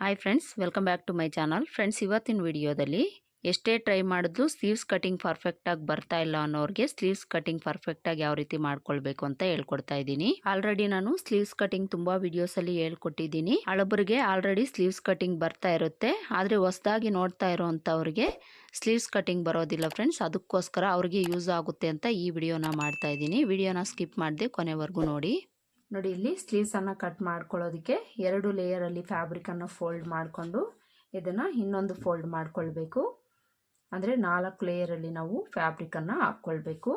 Hi friends welcome back to my channel friends ಇವತ್ತಿನ ವಿಡಿಯೋದಲ್ಲಿ ಎಷ್ಟೇ ಟ್ರೈ ಮಾಡಿದ್ರೂ ಸ್ಲೀವ್ಸ್ ಕಟಿಂಗ್ ಪರ್ಫೆಕ್ಟಾಗಿ ಬರ್ತಾ ಇಲ್ಲ ಅನ್ನೋರಿಗೆ ಸ್ಲೀವ್ಸ್ ಕಟಿಂಗ್ ಪರ್ಫೆಕ್ಟಾಗಿ ಯಾವ ರೀತಿ ಮಾಡ್ಕೊಳ್ಬೇಕು ಅಂತ ಹೇಳ್ಕೊಡ್ತಾ ಇದ್ದೀನಿ. ಆಲ್ರೆಡಿ ನಾನು ಸ್ಲೀವ್ಸ್ ಕಟಿಂಗ್ ವಿಡಿಯೋಸ್ ಅಲ್ಲಿ ಹೇಳ್ಕೊಟ್ಟಿದ್ದೀನಿ. ಹಳಬರಿಗೆ ಆಲ್ರೆಡಿ ಸ್ಲೀವ್ಸ್ ಕಟಿಂಗ್ ಬರ್ತಾ ಇರುತ್ತೆ. ಆದರೆ ಹೊಸದಾಗಿ ನೋಡ್ತಾ ಇರೋವಂಥವ್ರಿಗೆ ಸ್ಲೀವ್ಸ್ ಕಟಿಂಗ್ ಬರೋದಿಲ್ಲ ಫ್ರೆಂಡ್ಸ್ ಅದಕ್ಕೋಸ್ಕರ ಅವ್ರಿಗೆ ಯೂಸ್ ಆಗುತ್ತೆ ಅಂತ ಈ ವಿಡಿಯೋನ ಮಾಡ್ತಾ ಇದ್ದೀನಿ. ವಿಡಿಯೋನ ಸ್ಕಿಪ್ ಮಾಡದೆ ಕೊನೆವರೆಗೂ ನೋಡಿ. ನೋಡಿ, ಇಲ್ಲಿ ಸ್ಲೀವ್ಸನ್ನು ಕಟ್ ಮಾಡ್ಕೊಳ್ಳೋದಕ್ಕೆ ಎರಡು ಲೇಯರಲ್ಲಿ ಫ್ಯಾಬ್ರಿಕನ್ನು ಫೋಲ್ಡ್ ಮಾಡಿಕೊಂಡು ಇದನ್ನು ಇನ್ನೊಂದು ಫೋಲ್ಡ್ ಮಾಡಿಕೊಳ್ಬೇಕು. ಅಂದರೆ ನಾಲ್ಕು ಲೇಯರಲ್ಲಿ ನಾವು ಫ್ಯಾಬ್ರಿಕನ್ನು ಹಾಕ್ಕೊಳ್ಬೇಕು.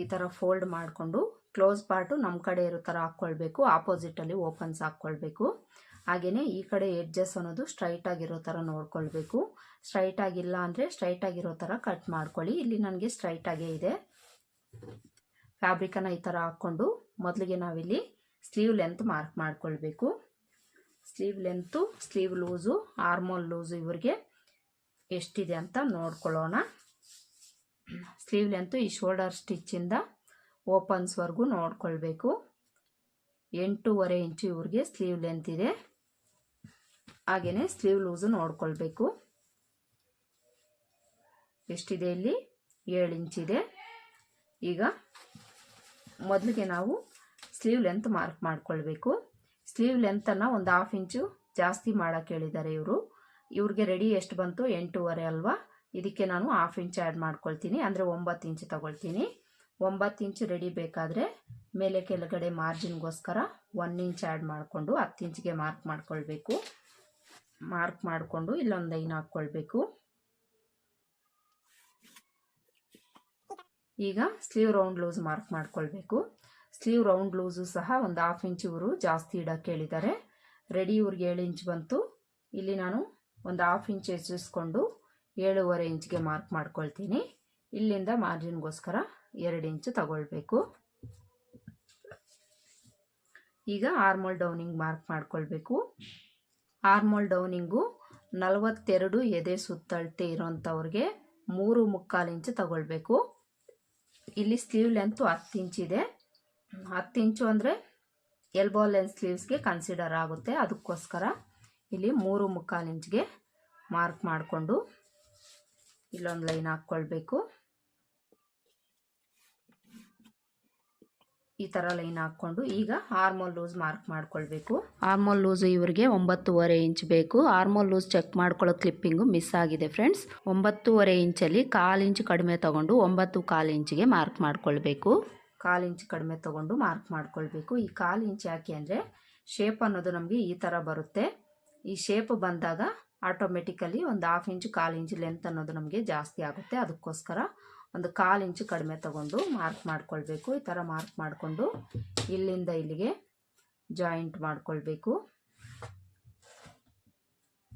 ಈ ಥರ ಫೋಲ್ಡ್ ಮಾಡಿಕೊಂಡು ಕ್ಲೋಸ್ ಪಾರ್ಟು ನಮ್ಮ ಕಡೆ ಇರೋ ಥರ ಹಾಕ್ಕೊಳ್ಬೇಕು. ಆಪೋಸಿಟಲ್ಲಿ ಓಪನ್ಸ್ ಹಾಕ್ಕೊಳ್ಬೇಕು. ಹಾಗೆಯೇ ಈ ಕಡೆ ಎಡ್ಜಸ್ ಅನ್ನೋದು ಸ್ಟ್ರೈಟ್ ಆಗಿರೋ ಥರ ನೋಡ್ಕೊಳ್ಬೇಕು. ಸ್ಟ್ರೈಟ್ ಆಗಿಲ್ಲ ಅಂದರೆ ಸ್ಟ್ರೈಟ್ ಆಗಿರೋ ಥರ ಕಟ್ ಮಾಡ್ಕೊಳ್ಳಿ. ಇಲ್ಲಿ ನನಗೆ ಸ್ಟ್ರೈಟಾಗೇ ಇದೆ. ಫ್ಯಾಬ್ರಿಕನ್ನು ಈ ಥರ ಹಾಕ್ಕೊಂಡು ಮೊದಲಿಗೆ ನಾವಿಲ್ಲಿ ಸ್ಲೀವ್ ಲೆಂತ್ ಮಾರ್ಕ್ ಮಾಡ್ಕೊಳ್ಬೇಕು. Sleeve length sleeve loose armhole loose ಇವ್ರಿಗೆ ಎಷ್ಟಿದೆ ಅಂತ ನೋಡ್ಕೊಳ್ಳೋಣ. ಸ್ಲೀವ್ ಲೆಂತು ಈ ಶೋಲ್ಡರ್ ಸ್ಟಿಚ್ಚಿಂದ ಓಪನ್ಸ್ವರೆಗೂ ನೋಡ್ಕೊಳ್ಬೇಕು. ಎಂಟೂವರೆ ಇಂಚು ಇವ್ರಿಗೆ ಸ್ಲೀವ್ ಲೆಂತ್ ಇದೆ. ಹಾಗೆಯೇ ಸ್ಲೀವ್ ಲೂಸು ನೋಡ್ಕೊಳ್ಬೇಕು. ಎಷ್ಟಿದೆ ಇಲ್ಲಿ? ಏಳು ಇಂಚಿದೆ. ಈಗ ಮೊದಲಿಗೆ ನಾವು ಸ್ಲೀವ್ ಲೆಂತ್ ಮಾರ್ಕ್ ಮಾಡ್ಕೊಳ್ಬೇಕು. ಸ್ಲೀವ್ ಲೆಂತನ್ನು ಒಂದು ಹಾಫ್ ಇಂಚು ಜಾಸ್ತಿ ಮಾಡೋಕ್ಕೆ ಹೇಳಿದ್ದಾರೆ ಇವರು. ಇವ್ರಿಗೆ ರೆಡಿ ಎಷ್ಟು ಬಂತು? ಎಂಟೂವರೆ ಅಲ್ವಾ? ಇದಕ್ಕೆ ನಾನು ಹಾಫ್ ಇಂಚ್ ಆ್ಯಡ್ ಮಾಡ್ಕೊಳ್ತೀನಿ. ಅಂದರೆ ಒಂಬತ್ತು ಇಂಚು ತಗೊಳ್ತೀನಿ. ಒಂಬತ್ತು ಇಂಚು ರೆಡಿ ಬೇಕಾದರೆ ಮೇಲೆ ಕೆಳಗಡೆ ಮಾರ್ಜಿನ್ಗೋಸ್ಕರ ಒನ್ ಇಂಚ್ ಆ್ಯಡ್ ಮಾಡಿಕೊಂಡು ಹತ್ತು ಇಂಚಿಗೆ ಮಾರ್ಕ್ ಮಾಡ್ಕೊಳ್ಬೇಕು. ಮಾರ್ಕ್ ಮಾಡಿಕೊಂಡು ಇಲ್ಲೊಂದು ಲೈನ್ ಹಾಕ್ಕೊಳ್ಬೇಕು. ಈಗ ಸ್ಲೀವ್ ರೌಂಡ್ ಲೂಸ್ ಮಾರ್ಕ್ ಮಾಡ್ಕೊಳ್ಬೇಕು. ಸ್ಲೀವ್ ರೌಂಡ್ ಲೂಸು ಸಹ ಒಂದು ಹಾಫ್ ಇಂಚ್ ಇವರು ಜಾಸ್ತಿ ಇಡೋಕ್ಕೆ ಹೇಳಿದ್ದಾರೆ. ರೆಡಿ ಇವ್ರಿಗೆ ಏಳು ಇಂಚ್ ಬಂತು. ಇಲ್ಲಿ ನಾನು ಒಂದು ಹಾಫ್ ಇಂಚ್ ಹೆಚ್ಚಿಸ್ಕೊಂಡು ಏಳುವರೆ ಇಂಚ್ಗೆ ಮಾರ್ಕ್ ಮಾಡ್ಕೊಳ್ತೀನಿ. ಇಲ್ಲಿಂದ ಮಾರ್ಜಿನ್ಗೋಸ್ಕರ ಎರಡು ಇಂಚು ತಗೊಳ್ಬೇಕು. ಈಗ ಆರ್ಮೋಲ್ ಡೌನಿಂಗ್ ಮಾರ್ಕ್ ಮಾಡ್ಕೊಳ್ಬೇಕು. ಆರ್ಮೋಲ್ ಡೌನಿಂಗು ನಲವತ್ತೆರಡು ಎದೆ ಸುತ್ತಳತೆ ಇರೋಂಥವ್ರಿಗೆ ಮೂರು ಮುಕ್ಕಾಲು ಇಂಚು ತಗೊಳ್ಬೇಕು. ಇಲ್ಲಿ ಸ್ಲೀವ್ ಲೆಂತು ಹತ್ತು ಇಂಚಿದೆ ಹತ್ತು ಇಂಚು ಅಂದರೆ ಎಲ್ಬೋ ಲೆಂತ್ ಸ್ಲೀವ್ಸ್ಗೆ ಕನ್ಸಿಡರ್ ಆಗುತ್ತೆ. ಅದಕ್ಕೋಸ್ಕರ ಇಲ್ಲಿ ಮೂರು ಮುಕ್ಕಾಲು ಇಂಚ್ಗೆ ಮಾರ್ಕ್ ಮಾಡಿಕೊಂಡು ಇಲ್ಲೊಂದು ಲೈನ್ ಹಾಕ್ಕೊಳ್ಬೇಕು. ಈ ಥರ ಲೈನ್ ಹಾಕ್ಕೊಂಡು ಈಗ ಆರ್ಮೋಲ್ ಲೂಸ್ ಮಾರ್ಕ್ ಮಾಡ್ಕೊಳ್ಬೇಕು. ಆರ್ಮೋಲ್ ಲೂಸ್ ಇವರಿಗೆ ಒಂಬತ್ತೂವರೆ ಇಂಚ್ ಬೇಕು. ಆರ್ಮೋಲ್ ಲೂಸ್ ಚೆಕ್ ಮಾಡ್ಕೊಳ್ಳೋ ಕ್ಲಿಪ್ಪಿಂಗು ಮಿಸ್ ಆಗಿದೆ ಫ್ರೆಂಡ್ಸ್ ಒಂಬತ್ತೂವರೆ ಇಂಚಲ್ಲಿ ಕಾಲು ಇಂಚ್ ಕಡಿಮೆ ತಗೊಂಡು ಒಂಬತ್ತು ಕಾಲು ಇಂಚಿಗೆ ಮಾರ್ಕ್ ಮಾಡ್ಕೊಳ್ಬೇಕು. ಕಾಲು ಇಂಚ್ ಕಡಿಮೆ ತಗೊಂಡು ಮಾರ್ಕ್ ಮಾಡ್ಕೊಳ್ಬೇಕು. ಈ ಕಾಲು ಇಂಚ್ ಯಾಕೆ ಅಂದರೆ ಶೇಪ್ ಅನ್ನೋದು ನಮಗೆ ಈ ಥರ ಬರುತ್ತೆ. ಈ ಶೇಪ್ ಬಂದಾಗ ಆಟೋಮೆಟಿಕಲಿ ಒಂದು ಹಾಫ್ ಇಂಚ್ ಕಾಲು ಇಂಚ್ ಲೆಂತ್ ಅನ್ನೋದು ನಮಗೆ ಜಾಸ್ತಿ ಆಗುತ್ತೆ. ಅದಕ್ಕೋಸ್ಕರ ಒಂದು ಕಾಲು ಇಂಚು ಕಡಿಮೆ ತಗೊಂಡು ಮಾರ್ಕ್ ಮಾಡ್ಕೊಳ್ಬೇಕು. ಈ ಥರ ಮಾರ್ಕ್ ಮಾಡಿಕೊಂಡು ಇಲ್ಲಿಂದ ಇಲ್ಲಿಗೆ ಜಾಯಿಂಟ್ ಮಾಡ್ಕೊಳ್ಬೇಕು.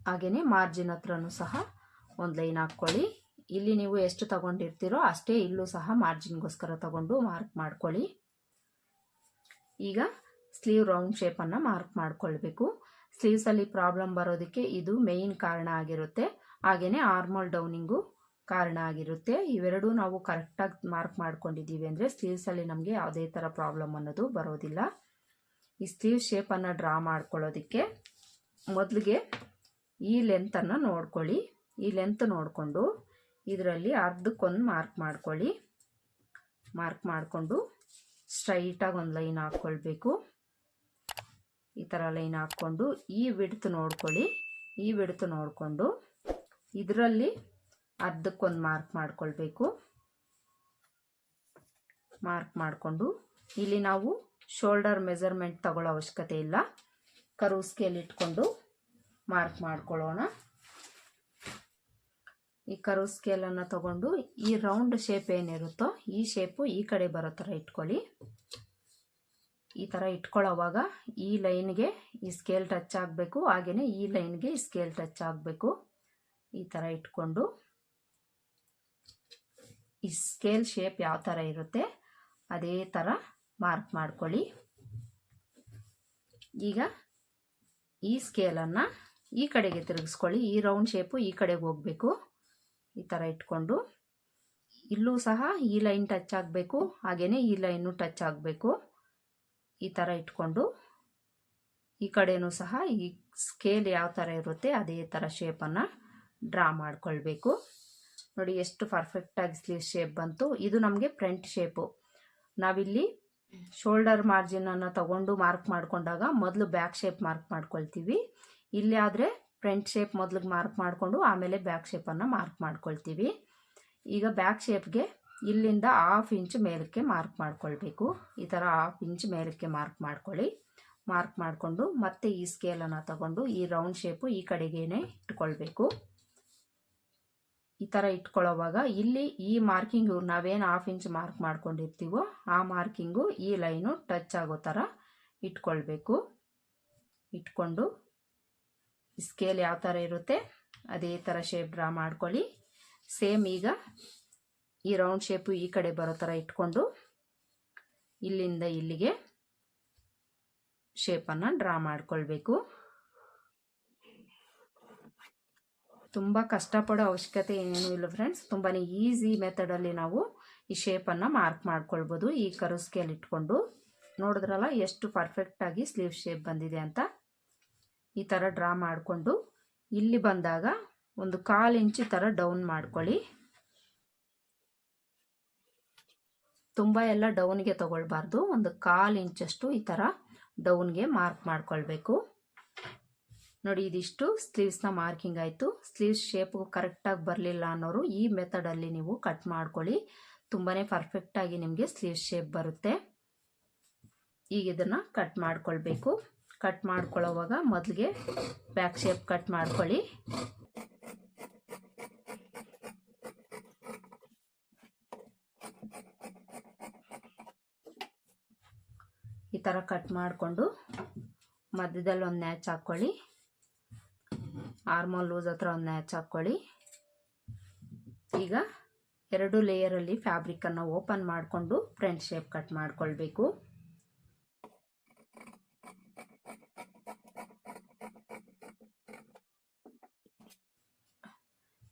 ಹಾಗೆಯೇ ಮಾರ್ಜಿನ್ ಹತ್ರನೂ ಸಹ ಒಂದು ಲೈನ್ ಹಾಕ್ಕೊಳ್ಳಿ. ಇಲ್ಲಿ ನೀವು ಎಷ್ಟು ತಗೊಂಡಿರ್ತೀರೋ ಅಷ್ಟೇ ಇಲ್ಲೂ ಸಹ ಮಾರ್ಜಿನ್ಗೋಸ್ಕರ ತಗೊಂಡು ಮಾರ್ಕ್ ಮಾಡ್ಕೊಳ್ಳಿ. ಈಗ ಸ್ಲೀವ್ ರೌಂಡ್ ಶೇಪನ್ನು ಮಾರ್ಕ್ ಮಾಡ್ಕೊಳ್ಬೇಕು. ಸ್ಲೀವ್ಸಲ್ಲಿ ಪ್ರಾಬ್ಲಮ್ ಬರೋದಕ್ಕೆ ಇದು ಮೇಯ್ನ್ ಕಾರಣ ಆಗಿರುತ್ತೆ. ಹಾಗೆಯೇ ಆರ್ಮಲ್ ಡೌನಿಂಗು ಕಾರಣ ಆಗಿರುತ್ತೆ. ಇವೆರಡೂ ನಾವು ಕರೆಕ್ಟಾಗಿ ಮಾರ್ಕ್ ಮಾಡ್ಕೊಂಡಿದ್ದೀವಿ ಅಂದರೆ ಸ್ಲೀವ್ಸಲ್ಲಿ ನಮಗೆ ಯಾವುದೇ ಥರ ಪ್ರಾಬ್ಲಮ್ ಅನ್ನೋದು ಬರೋದಿಲ್ಲ. ಈ ಸ್ಲೀವ್ ಶೇಪನ್ನು ಡ್ರಾ ಮಾಡ್ಕೊಳ್ಳೋದಕ್ಕೆ ಮೊದಲಿಗೆ ಈ ಲೆಂತನ್ನು ನೋಡ್ಕೊಳ್ಳಿ. ಈ ಲೆಂತ್ ನೋಡಿಕೊಂಡು ಇದರಲ್ಲಿ ಅರ್ಧಕ್ಕೊಂದು ಮಾರ್ಕ್ ಮಾಡ್ಕೊಳ್ಳಿ. ಮಾರ್ಕ್ ಮಾಡಿಕೊಂಡು ಸ್ಟ್ರೈಟಾಗಿ ಒಂದು ಲೈನ್ ಹಾಕ್ಕೊಳ್ಬೇಕು. ಈ ಥರ ಲೈನ್ ಹಾಕ್ಕೊಂಡು ಈ ವಿಡ್ತ್ ನೋಡ್ಕೊಳ್ಳಿ. ಈ ವಿಡ್ತ್ ನೋಡಿಕೊಂಡು ಇದರಲ್ಲಿ ಅರ್ಧಕ್ಕೊಂದು ಮಾರ್ಕ್ ಮಾಡ್ಕೊಳ್ಬೇಕು. ಮಾರ್ಕ್ ಮಾಡಿಕೊಂಡು ಇಲ್ಲಿ ನಾವು ಶೋಲ್ಡರ್ ಮೆಜರ್ಮೆಂಟ್ ತಗೊಳ್ಳೋ ಅವಶ್ಯಕತೆ ಇಲ್ಲ. ಕರು ಸ್ಕೇಲ್ ಇಟ್ಕೊಂಡು ಮಾರ್ಕ್ ಮಾಡ್ಕೊಳ್ಳೋಣ. ಈ ಕರು ಸ್ಕೇಲನ್ನು ತಗೊಂಡು ಈ ರೌಂಡ್ ಶೇಪ್ ಏನಿರುತ್ತೋ ಈ ಶೇಪು ಈ ಕಡೆ ಬರೋ ಥರ ಇಟ್ಕೊಳ್ಳಿ. ಈ ಥರ ಇಟ್ಕೊಳ್ಳೋವಾಗ ಈ ಲೈನ್ಗೆ ಈ ಸ್ಕೇಲ್ ಟಚ್ ಆಗಬೇಕು. ಹಾಗೆಯೇ ಈ ಲೈನ್ಗೆ ಈ ಸ್ಕೇಲ್ ಟಚ್ ಆಗಬೇಕು. ಈ ಥರ ಇಟ್ಕೊಂಡು ಈ ಸ್ಕೇಲ್ ಶೇಪ್ ಯಾವ ಥರ ಇರುತ್ತೆ, ಅದೇ ಥರ ಮಾರ್ಕ್ ಮಾಡ್ಕೊಳ್ಳಿ. ಈಗ ಈ ಸ್ಕೇಲನ್ನು ಈ ಕಡೆಗೆ ತಿರುಗಿಸ್ಕೊಳ್ಳಿ. ಈ ರೌಂಡ್ ಶೇಪು ಈ ಕಡೆಗೆ ಹೋಗಬೇಕು. ಈ ಥರ ಇಟ್ಕೊಂಡು ಇಲ್ಲೂ ಸಹ ಈ ಲೈನ್ ಟಚ್ ಆಗಬೇಕು ಹಾಗೆಯೇ ಈ ಲೈನು ಟಚ್ ಆಗಬೇಕು. ಈ ಥರ ಇಟ್ಕೊಂಡು ಈ ಕಡೆಯೂ ಸಹ ಈ ಸ್ಕೇಲ್ ಯಾವ ಥರ ಇರುತ್ತೆ, ಅದೇ ಥರ ಶೇಪನ್ನು ಡ್ರಾ ಮಾಡ್ಕೊಳ್ಬೇಕು. ನೋಡಿ ಎಷ್ಟು ಪರ್ಫೆಕ್ಟಾಗಿ ಸ್ಲೀವ್ ಶೇಪ್ ಬಂತು. ಇದು ನಮಗೆ ಫ್ರಂಟ್ ಶೇಪು ನಾವಿಲ್ಲಿ ಶೋಲ್ಡರ್ ಮಾರ್ಜಿನನ್ನು ತಗೊಂಡು ಮಾರ್ಕ್ ಮಾಡಿಕೊಂಡಾಗ ಮೊದಲು ಬ್ಯಾಕ್ ಶೇಪ್ ಮಾರ್ಕ್ ಮಾಡ್ಕೊಳ್ತೀವಿ. ಇಲ್ಲಿ ಆದರೆ ಫ್ರಂಟ್ ಶೇಪ್ ಮೊದಲು ಮಾರ್ಕ್ ಮಾಡಿಕೊಂಡು ಆಮೇಲೆ ಬ್ಯಾಕ್ ಶೇಪನ್ನು ಮಾರ್ಕ್ ಮಾಡ್ಕೊಳ್ತೀವಿ. ಈಗ ಬ್ಯಾಕ್ ಶೇಪ್ಗೆ ಇಲ್ಲಿಂದ ಹಾಫ್ ಇಂಚ್ ಮೇಲಕ್ಕೆ ಮಾರ್ಕ್ ಮಾಡ್ಕೊಳ್ಬೇಕು. ಈ ಥರ ಹಾಫ್ ಇಂಚ್ ಮೇಲಕ್ಕೆ ಮಾರ್ಕ್ ಮಾಡ್ಕೊಳ್ಳಿ. ಮಾರ್ಕ್ ಮಾಡಿಕೊಂಡು ಮತ್ತೆ ಈ ಸ್ಕೇಲನ್ನು ತಗೊಂಡು ಈ ರೌಂಡ್ ಶೇಪು ಈ ಕಡೆಗೇನೆ ಇಟ್ಕೊಳ್ಬೇಕು. ಈ ಥರ ಇಟ್ಕೊಳ್ಳೋವಾಗ ಇಲ್ಲಿ ಈ ಮಾರ್ಕಿಂಗು ನಾವೇನು ಹಾಫ್ ಇಂಚ್ ಮಾರ್ಕ್ ಮಾಡ್ಕೊಂಡಿರ್ತೀವೋ ಆ ಮಾರ್ಕಿಂಗು ಈ ಲೈನು ಟಚ್ ಆಗೋ ಥರ ಇಟ್ಕೊಳ್ಬೇಕು. ಇಟ್ಕೊಂಡು ಸ್ಕೇಲ್ ಯಾವ ಥರ ಇರುತ್ತೆ ಅದೇ ಥರ ಶೇಪ್ ಡ್ರಾ ಮಾಡ್ಕೊಳ್ಳಿ. ಸೇಮ್ ಈಗ ಈ ರೌಂಡ್ ಶೇಪು ಈ ಕಡೆ ಬರೋ ಥರ ಇಟ್ಕೊಂಡು ಇಲ್ಲಿಂದ ಇಲ್ಲಿಗೆ ಶೇಪನ್ನು ಡ್ರಾ ಮಾಡ್ಕೊಳ್ಬೇಕು. ತುಂಬ ಕಷ್ಟಪಡೋ ಅವಶ್ಯಕತೆ ಏನೇನೂ ಇಲ್ಲ ಫ್ರೆಂಡ್ಸ್ ತುಂಬಾ ಈಸಿ ಮೆಥಡಲ್ಲಿ ನಾವು ಈ ಶೇಪನ್ನು ಮಾರ್ಕ್ ಮಾಡ್ಕೊಳ್ಬೋದು. ಈ ಕರು ಸ್ಕೇಲ್ ಇಟ್ಕೊಂಡು. ನೋಡಿದ್ರಲ್ಲ, ಎಷ್ಟು ಪರ್ಫೆಕ್ಟಾಗಿ ಸ್ಲೀವ್ ಶೇಪ್ ಬಂದಿದೆ ಅಂತ? ಈ ಥರ ಡ್ರಾ ಮಾಡಿಕೊಂಡು ಇಲ್ಲಿ ಬಂದಾಗ ಒಂದು ಕಾಲು ಇಂಚು ಥರ ಡೌನ್ ಮಾಡ್ಕೊಳ್ಳಿ. ತುಂಬ ಎಲ್ಲ ಡೌನ್ಗೆ ತಗೊಳ್ಬಾರ್ದು. ಒಂದು ಕಾಲು ಇಂಚಷ್ಟು ಈ ಥರ ಡೌನ್ಗೆ ಮಾರ್ಕ್ ಮಾಡ್ಕೊಳ್ಬೇಕು. ನೋಡಿ, ಇದಿಷ್ಟು ಸ್ಲೀವ್ಸ್ನ ಮಾರ್ಕಿಂಗ್ ಆಯಿತು. ಸ್ಲೀವ್ಸ್ ಶೇಪ್ ಕರೆಕ್ಟಾಗಿ ಬರಲಿಲ್ಲ ಅನ್ನೋರು ಈ ಮೆಥಡಲ್ಲಿ ನೀವು ಕಟ್ ಮಾಡ್ಕೊಳ್ಳಿ. ತುಂಬಾ ಪರ್ಫೆಕ್ಟಾಗಿ ನಿಮಗೆ ಸ್ಲೀವ್ ಶೇಪ್ ಬರುತ್ತೆ. ಈಗ ಇದನ್ನು ಕಟ್ ಮಾಡ್ಕೊಳ್ಬೇಕು. ಕಟ್ ಮಾಡ್ಕೊಳ್ಳೋವಾಗ ಮೊದಲಿಗೆ ಬ್ಯಾಕ್ ಶೇಪ್ ಕಟ್ ಮಾಡ್ಕೊಳ್ಳಿ. ಈ ಥರ ಕಟ್ ಮಾಡಿಕೊಂಡು ಮಧ್ಯದಲ್ಲಿ ಒಂದು ನ್ಯಾಚ್ ಹಾಕ್ಕೊಳ್ಳಿ ಆರ್ಮೋಲ್ ಲೂಸ್ ಹತ್ರ ಒಂದು ನ್ಯಾಚ್ ಹಾಕ್ಕೊಳ್ಳಿ ಈಗ ಎರಡು ಲೇಯರಲ್ಲಿ ಫ್ಯಾಬ್ರಿಕನ್ನು ಓಪನ್ ಮಾಡಿಕೊಂಡು ಫ್ರಂಟ್ ಶೇಪ್ ಕಟ್ ಮಾಡಿಕೊಳ್ಬೇಕು.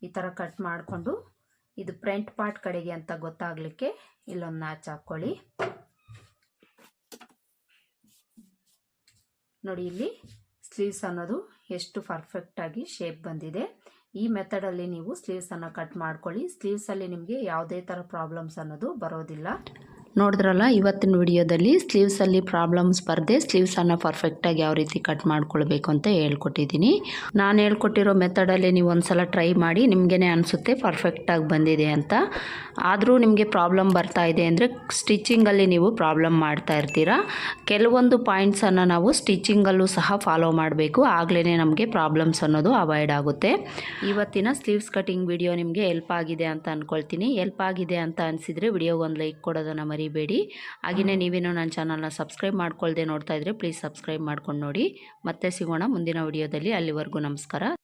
ಈ ಥರ ಕಟ್ ಮಾಡಿಕೊಂಡು ಇದು ಫ್ರಂಟ್ ಪಾರ್ಟ್ ಕಡೆಗೆ ಅಂತ ಗೊತ್ತಾಗಲಿಕ್ಕೆ ಇಲ್ಲೊಂದು ನ್ಯಾಚ್ ಹಾಕ್ಕೊಳ್ಳಿ ನೋಡಿ ಇಲ್ಲಿ ಸ್ಲೀವ್ಸ್ ಅನ್ನೋದು ಎಷ್ಟು ಪರ್ಫೆಕ್ಟಾಗಿ ಶೇಪ್ ಬಂದಿದೆ. ಈ ಮೆಥಡಲ್ಲಿ ನೀವು ಸ್ಲೀವ್ಸನ್ನು ಕಟ್ ಮಾಡ್ಕೊಳ್ಳಿ. ಸ್ಲೀವ್ಸಲ್ಲಿ ನಿಮಗೆ ಯಾವುದೇ ಥರ ಪ್ರಾಬ್ಲಮ್ಸ್ ಅನ್ನೋದು ಬರೋದಿಲ್ಲ. ನೋಡಿದ್ರಲ್ಲ, ಇವತ್ತಿನ ವಿಡಿಯೋದಲ್ಲಿ ಸ್ಲೀವ್ಸಲ್ಲಿ ಪ್ರಾಬ್ಲಮ್ಸ್ ಬರದೆ ಸ್ಲೀವ್ಸನ್ನು ಪರ್ಫೆಕ್ಟಾಗಿ ಯಾವ ರೀತಿ ಕಟ್ ಮಾಡ್ಕೊಳ್ಬೇಕು ಅಂತ ಹೇಳ್ಕೊಟ್ಟಿದ್ದೀನಿ. ನಾನು ಹೇಳ್ಕೊಟ್ಟಿರೋ ಮೆಥಡಲ್ಲಿ ನೀವು ಒಂದ್ಸಲ ಟ್ರೈ ಮಾಡಿ ನಿಮಗೇ ಅನಿಸುತ್ತೆ ಪರ್ಫೆಕ್ಟಾಗಿ ಬಂದಿದೆ ಅಂತ. ಆದರೂ ನಿಮಗೆ ಪ್ರಾಬ್ಲಮ್ ಬರ್ತಾ ಇದೆ ಅಂದರೆ ಸ್ಟಿಚಿಂಗಲ್ಲಿ ನೀವು ಪ್ರಾಬ್ಲಮ್ ಮಾಡ್ತಾ ಇರ್ತೀರಾ. ಕೆಲವೊಂದು ಪಾಯಿಂಟ್ಸನ್ನು ನಾವು ಸ್ಟಿಚಿಂಗಲ್ಲೂ ಸಹ ಫಾಲೋ ಮಾಡಬೇಕು. ಆಗಲೇ ನಮಗೆ ಪ್ರಾಬ್ಲಮ್ಸ್ ಅನ್ನೋದು ಅವಾಯ್ಡ್ ಆಗುತ್ತೆ. ಇವತ್ತಿನ ಸ್ಲೀವ್ಸ್ ಕಟಿಂಗ್ ವಿಡಿಯೋ ನಿಮಗೆ ಹೆಲ್ಪ್ ಆಗಿದೆ ಅಂತ ಅಂದ್ಕೊಳ್ತೀನಿ ಹೆಲ್ಪ್ ಆಗಿದೆ ಅಂತ ಅನಿಸಿದರೆ ವಿಡಿಯೋಗೆ ಒಂದು ಲೈಕ್ ಕೊಡೋದನ್ನು ಮರಿಬೇಡಿ. ಹಾಗೆಯೇ ನೀವೇನೋ ನನ್ನ ಚಾನಲ್ನ ಸಬ್ಸ್ಕ್ರೈಬ್ ಮಾಡ್ಕೊಳ್ಳದೆ ನೋಡ್ತಾ ಇದ್ರೆ, ಪ್ಲೀಸ್ ಸಬ್ಸ್ಕ್ರೈಬ್ ಮಾಡ್ಕೊಂಡು ನೋಡಿ. ಮತ್ತೆ ಸಿಗೋಣ ಮುಂದಿನ ವಿಡಿಯೋದಲ್ಲಿ. ಅಲ್ಲಿವರೆಗೂ ನಮಸ್ಕಾರ.